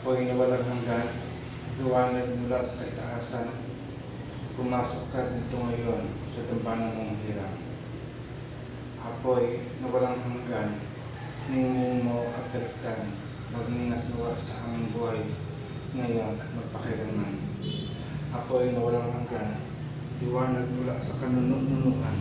apoy na walang hanggan, liwanag mula sa kaitaasan, pumasok ka dito ngayon sa tambanan ng hirap. Apoy na walang hanggan, ningning mo at kaligtan, sa aming buhay ngayon at magpakailanman. Apoy na walang hanggan, liwanag mula sa kanununuan,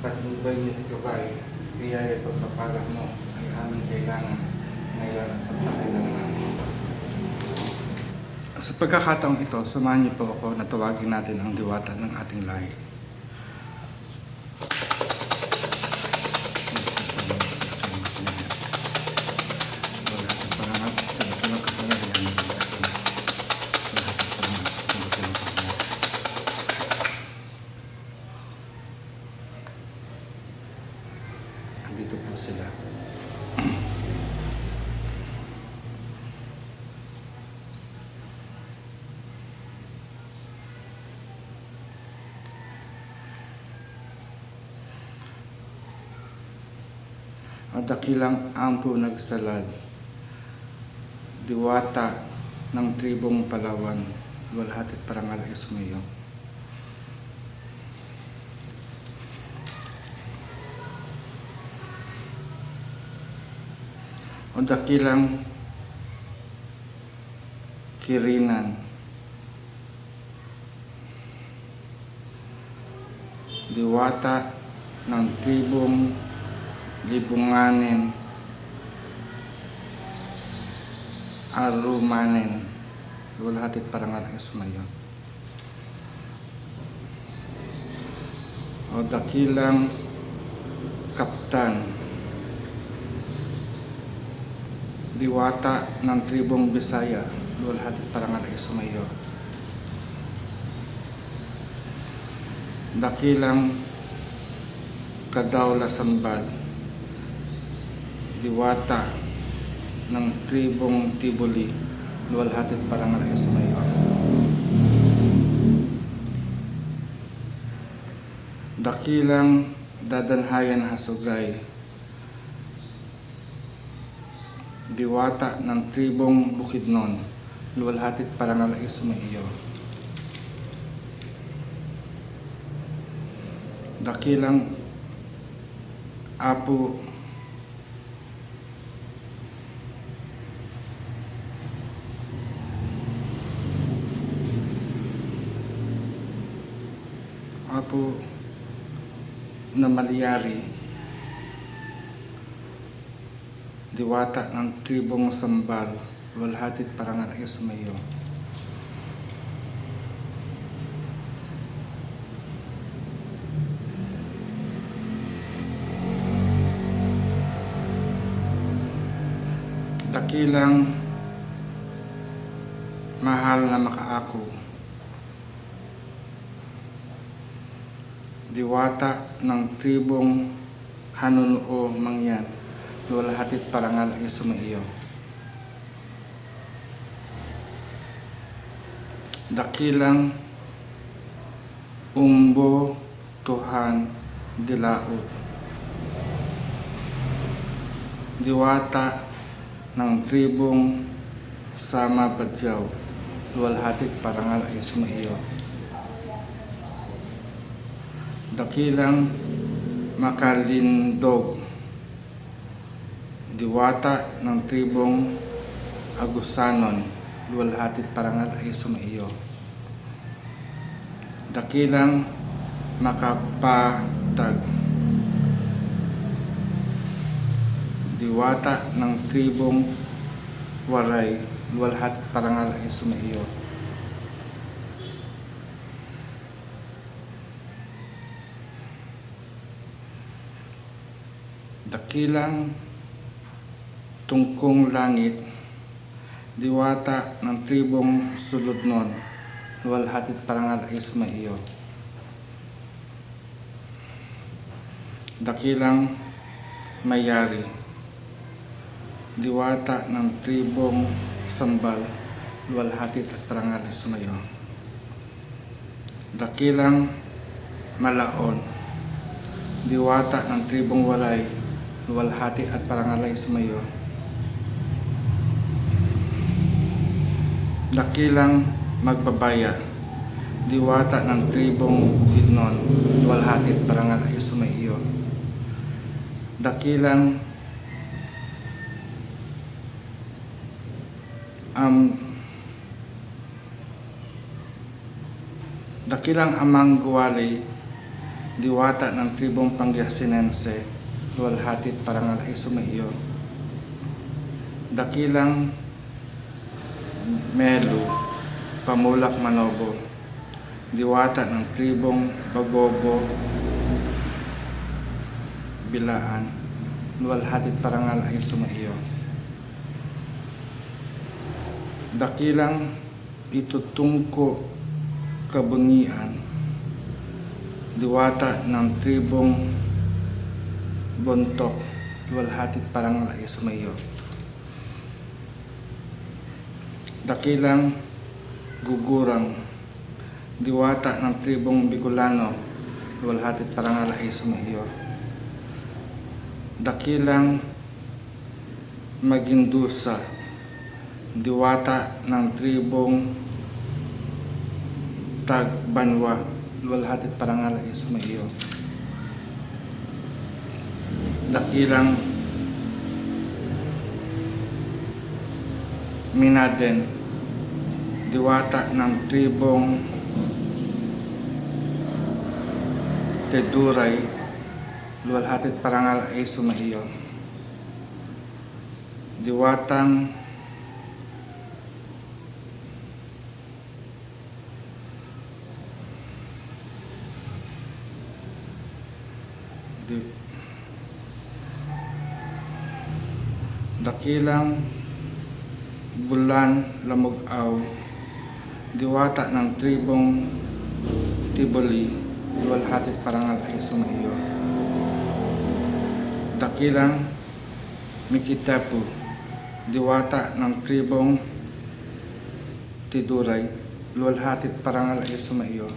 patnubay niyo't gabay, kaya ay pagpapala mo ay aming kailangan ngayon at magpakailanman. Sa pagkakataong ito, samahan niyo po ako na tawagin natin ang diwata ng ating lahi. Wala kang parangat sa dakilang kapangyarihan ng Diyos. Wala kang parangat sa dakilang kapangyarihan. Andito po sila. At dakilang ampo nagsalad, diwata ng tribong Palawan, walhatit parangal ay sumayo. O dakilang kirinan, diwata ng tribong libunganin, arumanin, walhatit parangal ay sumayo. O dakilang kaptan, diwata ng tribong Bisaya, walhatit parangal ay sumayo. Dakilang kadawla sambad, diwata ng tribong Tiboli, luwalhatit parangal ay sumayo. Dakilang dadanhayan hasugay, diwata ng tribong Bukidnon, luwalhatit parangal ay sumayo. Dakilang Apo Apo na Malyari Diwata ng tribong Sambal Walhatit parangal ay sumayo Dakilang mahal na makaako diwata ng tribong Hanunuo Mangyan, luwalhatit parangal ay sumaiyo. Dakilang Umbo Tuhan Dilaot Diwata ng tribong Sama Badyaw, luwalhatit parangal ay sumaiyo. Dakilang Makalindog. Diwata ng tribong Agusanon Luwalhatit parangal ay sumaiyo Dakilang Makapatag. Diwata ng tribong Waray Luwalhatit parangal ay sumaiyo dakilang tungkong langit, diwata ng tribong suludnon, luwalhatit parangal ay sumaiyo. Dakilang mayari, diwata ng tribong sambal, luwalhatit at parangal sumayo. Dakilang malaon, diwata ng tribong walay, luwalhati at parangalay sumayo. dakilang magbabaya, diwata ng tribong Bukidnon, luwalhatit parangal ay sumaiyo. Dakilang um, dakilang amang guwali, diwata ng tribong Pangasienense, luwalhatit parangal ay sumaiyo. Dakilang Melu, Pamulak Manobo, diwata ng tribong Bagobo, Bilaan, luwalhatit parangal ay sumaiyo. Dakilang itutungko kabungian, diwata ng tribong Bontok, luwalhatit parangal ay sumaiyo. Dakilang gugurang, diwata ng tribong Bicolano, luwalhatit parangal ay sumaiyo. Dakilang Magindusa, diwata ng tribong Tagbanwa, luwalhatit parangal ay sumaiyo. Dakilang Minaden, diwata ng tribong Teduray, luwalhatit parangal ay sumaiyo. Diwatang dakilang bulan lamugaw diwata ng tribong Tiboli luwalhatit parangal ay sumaiyo dakilang Mikitapu diwata ng tribong Tiduray luwalhatit parangal ay sumaiyo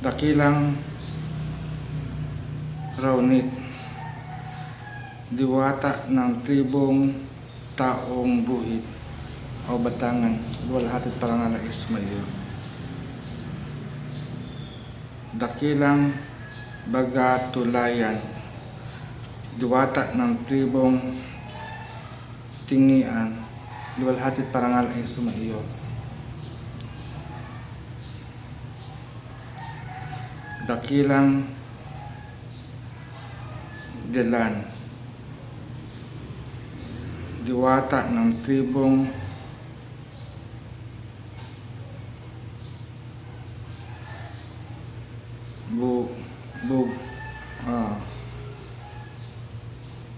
dakilang Raunit diwata ng tribong taong buhit o batangan. Luwalhatit parangal ay sumaiyo dakilang bagatulayan. Diwata ng tribong tingian. Luwalhatit parangal ay sumaiyo dakilang Gelan diwata ng tribong bu bu ah,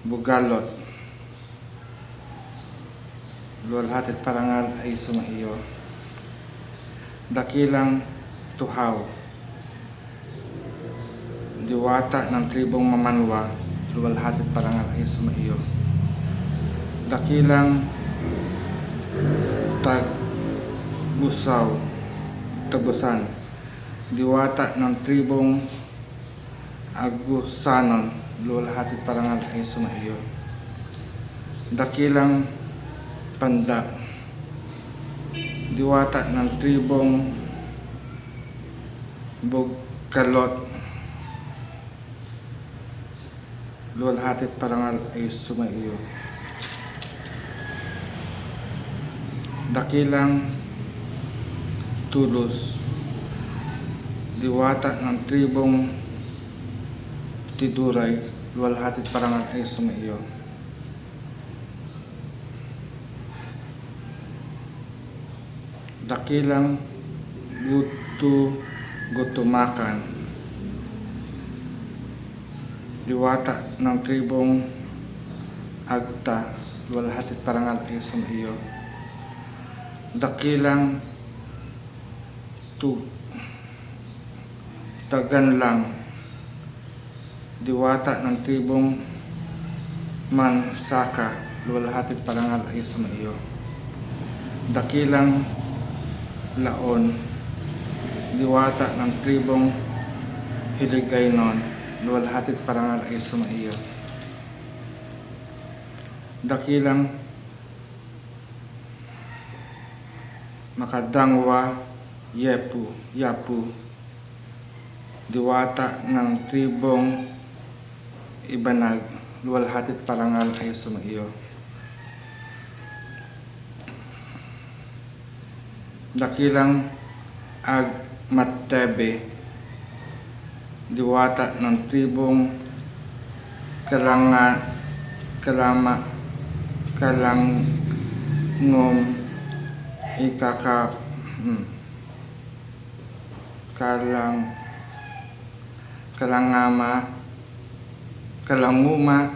Bugalot. Luwalhatit parangal ay sumaiyo dakilang tuhaw. Diwata ng tribong mamanwa luwalhatit parangal ay sumaiyo dakilang tag busaw tabusan diwata ng tribong agusanon luwalhatit parangal ay sumaiyo dakilang panda diwata ng tribong bugkalot luwalhatit parangal ay sumaiyo. Dakilang tulos. Diwata ng tribong tiduray luwalhatit parangal ay sumaiyo. Dakilang gutu gutumakan diwata ng tribong agta luwalhatit parangal ay sumaiyo dakilang tu tagan lang diwata ng tribong Mansaka luwalhatit parangal ay sumaiyo dakilang laon diwata ng tribong Hiligaynon luwalhatid parangal ay sumaiyo. Dakilang makadangwa yepu yapu diwata ng tribong ibanag luwalhatid parangal ay sumaiyo. Dakilang ag matebe diwata ng tribong kalanga, kalama, kalangom, ikaka, hmm, kalang, kalangama, kalanguma,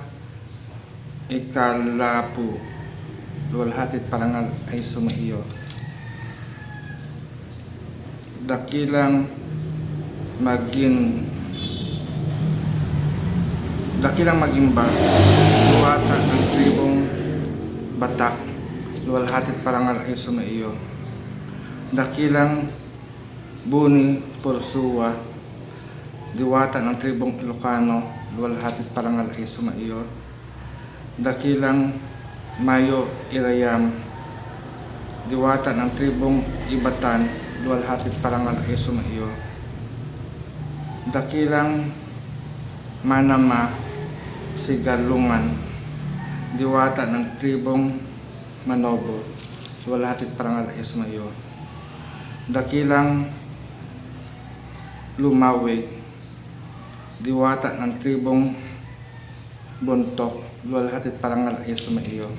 ikalapu, luwalhatit parangal ay sumaiyo. Dakilang maging dakilang magimba, luwata ng tribong batak, luwalhatit parangal ay sumaiyo. Dakilang buni pursuwa, diwata ng tribong Ilocano, luwalhatit parangal ay sumaiyo. Dakilang mayo irayam, diwata ng tribong Ibatan, luwalhatit parangal ay sumaiyo. Dakilang manama sigalungan, diwata ng tribong Manobo, luwalhatit parangal ay sumaiyo. Dakilang lumawig, diwata ng tribong Bontok, luwalhatit parangal ay sumaiyo.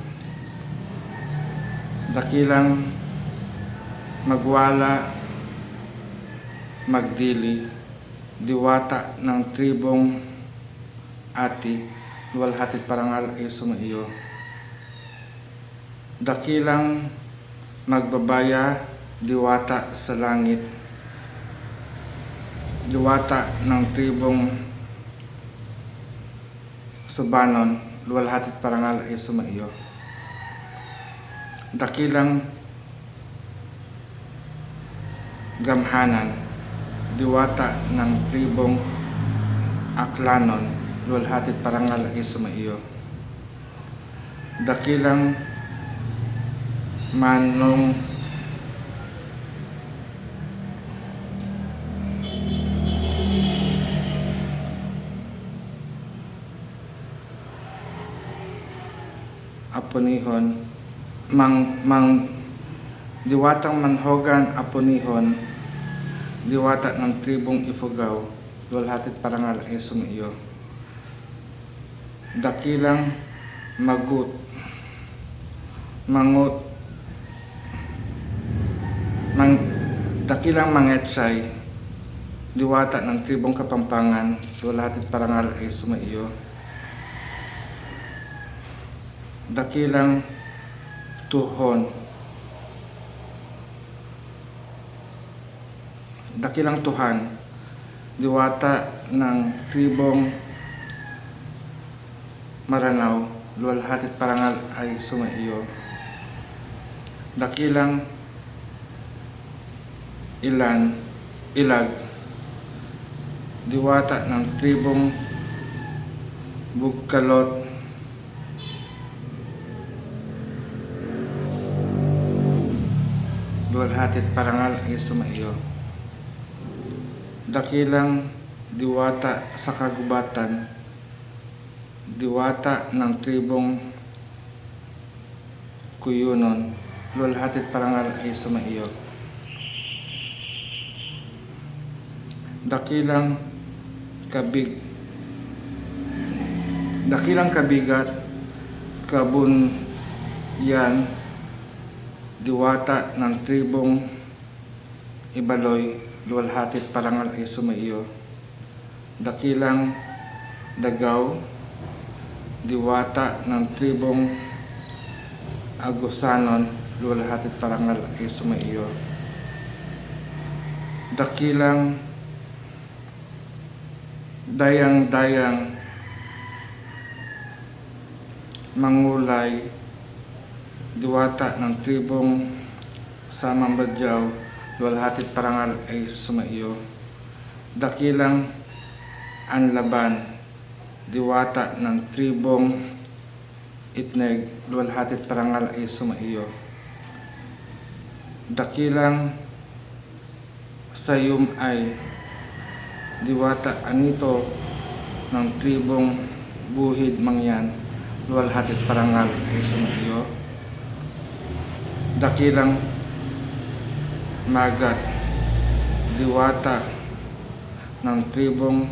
Dakilang magwala, magdili, diwata ng tribong ati, luwalhatit parangal ay sumaiyo. Dakilang magbabaya, diwata sa langit, diwata ng tribong Subanon, luwalhatit parangal ay sumaiyo. Dakilang gamhanan, diwata ng tribong Aklanon, luwalhatit parangal ay sumaiyo. Dakilang manong apunihon mang mang diwatang manhogan apunihon diwata ng tribong Ifugao luwalhatit parangal ay sumaiyo dakilang magut mangut mang dakilang mangetsay diwata ng tribong Kapampangan luwalhatit parangal ay sumaiyo. Dakilang tuhon dakilang tuhan diwata ng tribong Maranao luwalhatit parangal ay sumaiyo dakilang ilan ilag diwata ng tribong Bugkalot luwalhatit parangal ay sumaiyo. Dakilang diwata sa kagubatan, diwata ng tribong Kuyunon, luwalhatit parangal ay sumaiyo. Dakilang kabig Dakilang kabigat kabun yan diwata ng tribong Ibaloy, luwalhatit parangal ay sumaiyo. Dakilang Dagaw, diwata ng tribong Agusanon, luwalhatit parangal ay sumaiyo. Dakilang Dayang-dayang Mangulay, diwata ng tribong Samambadyaw, luwalhatit parangal ay sumaiyo. Dakilang Anlaban, diwata ng tribong Itneg, luwalhatit parangal ay sumaiyo. dakilang sayum ay diwata anito ng tribong buhid mangyan luwalhatit parangal ay sumayo dakilang magat diwata ng tribong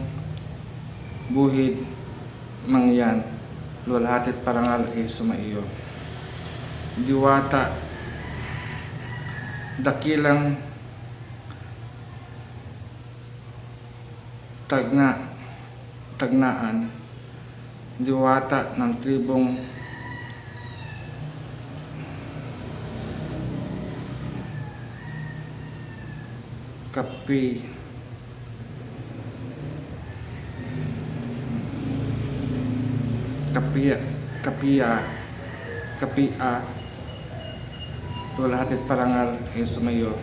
buhid mangyan luwalhatit parangal ay sumaiyo. Diwata dakilang tagna tagnaan diwata ng tribong kapi kapia kapia kapia Luwalhatit parangal ay sumayo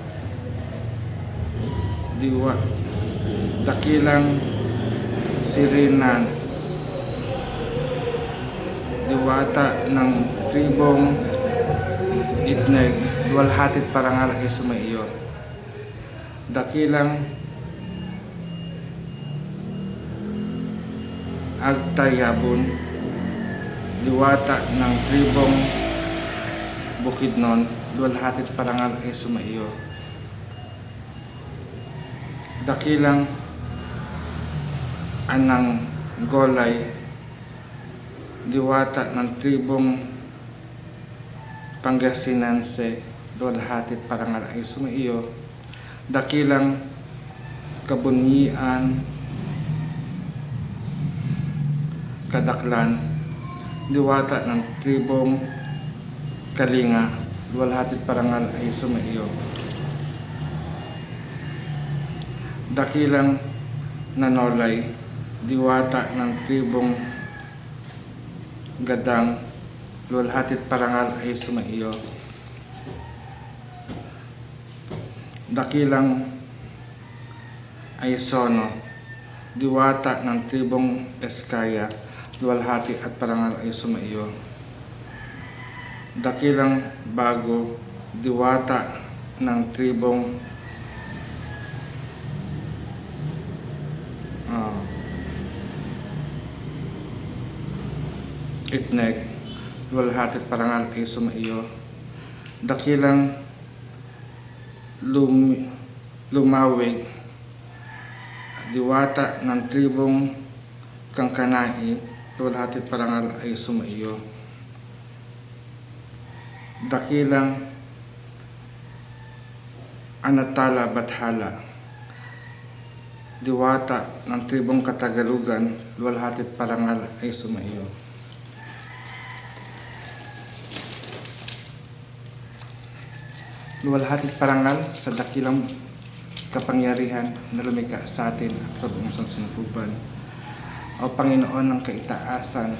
diwa dakilang sirinan. Diwata ng tribong itneg. Luwalhatit parangal ay sumaiyo dakilang agtayabon diwata ng tribong Bukidnon, luwalhatit parangal ay sumaiyo. Dakilang anang golay, diwata ng tribong Pangasinanse, luwalhatit parangal ay sumaiyo. Dakilang kabunyian, kadaklan, diwata ng tribong Kalinga, luwalhatit parangal ay sumaiyo. Dakilang nanolay, diwata ng tribong Gadang, luwalhatit parangal ay sumaiyo. Dakilang Aisono, diwata ng tribong Eskaya, luwalhati at parangal ay sumaiyo. Dakilang bago diwata ng tribong ah, itneg luwalhatit parangal ay sumaiyo. Dakilang lum, lumawig diwata ng tribong kangkanai luwalhatit parangal ay sumaiyo dakilang Anatala Bathala. Diwata ng tribong Katagalugan Luwalhatit Parangal ay sumaiyo Luwalhatit Parangal sa dakilang kapangyarihan na lumika sa atin at sa buong sansinupuban O Panginoon ng kaitaasan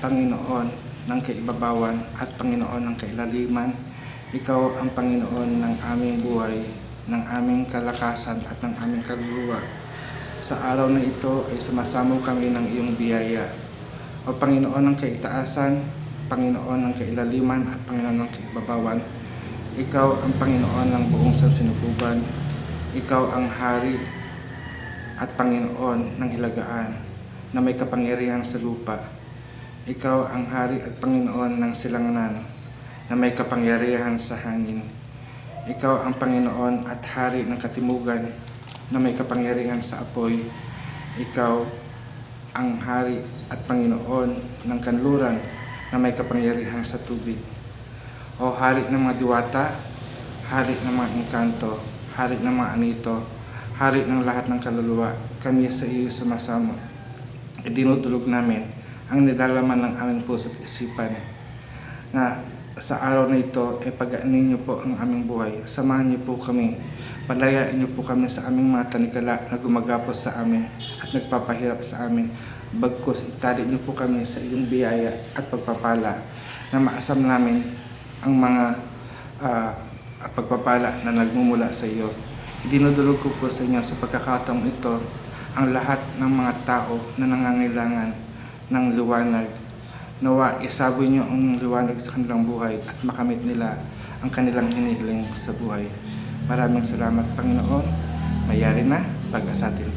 Panginoon ng kaibabawan at Panginoon ng kailaliman. Ikaw ang Panginoon ng aming buhay, ng aming kalakasan at ng aming kaluluwa. Sa araw na ito ay sumasamo kami ng iyong biyaya. O Panginoon ng kaitaasan, Panginoon ng kailaliman at Panginoon ng kaibabawan. Ikaw ang Panginoon ng buong sansinukuban. Ikaw ang Hari at Panginoon ng hilagaan na may kapangyarihan sa lupa. Ikaw ang Hari at Panginoon ng silanganan na may kapangyarihan sa hangin. Ikaw ang Panginoon at Hari ng katimugan na may kapangyarihan sa apoy. Ikaw ang Hari at Panginoon ng kanluran na may kapangyarihan sa tubig. O Hari ng mga diwata, Hari ng mga engkanto, Hari ng mga anito, Hari ng lahat ng kaluluwa, kami sa iyo sumasama. Idinudulog namin ang nilalaman ng aming puso at isipan na sa araw na ito ay pagaanin niyo po ang aming buhay. Samahan niyo po kami. Palayain niyo po kami sa aming mga tanikala na gumagapos sa amin at nagpapahirap sa amin. Bagkus itali niyo po kami sa iyong biyaya at pagpapala na maasam namin ang mga uh, pagpapala na nagmumula sa iyo. Dinudulog ko po sa inyo sa pagkakataong ito ang lahat ng mga tao na nangangailangan ng liwanag, Nawa, isaboy niyo ang liwanag sa kanilang buhay at makamit nila ang kanilang hinihiling sa buhay. Maraming salamat, Panginoon. Mayari na, pag-asatin.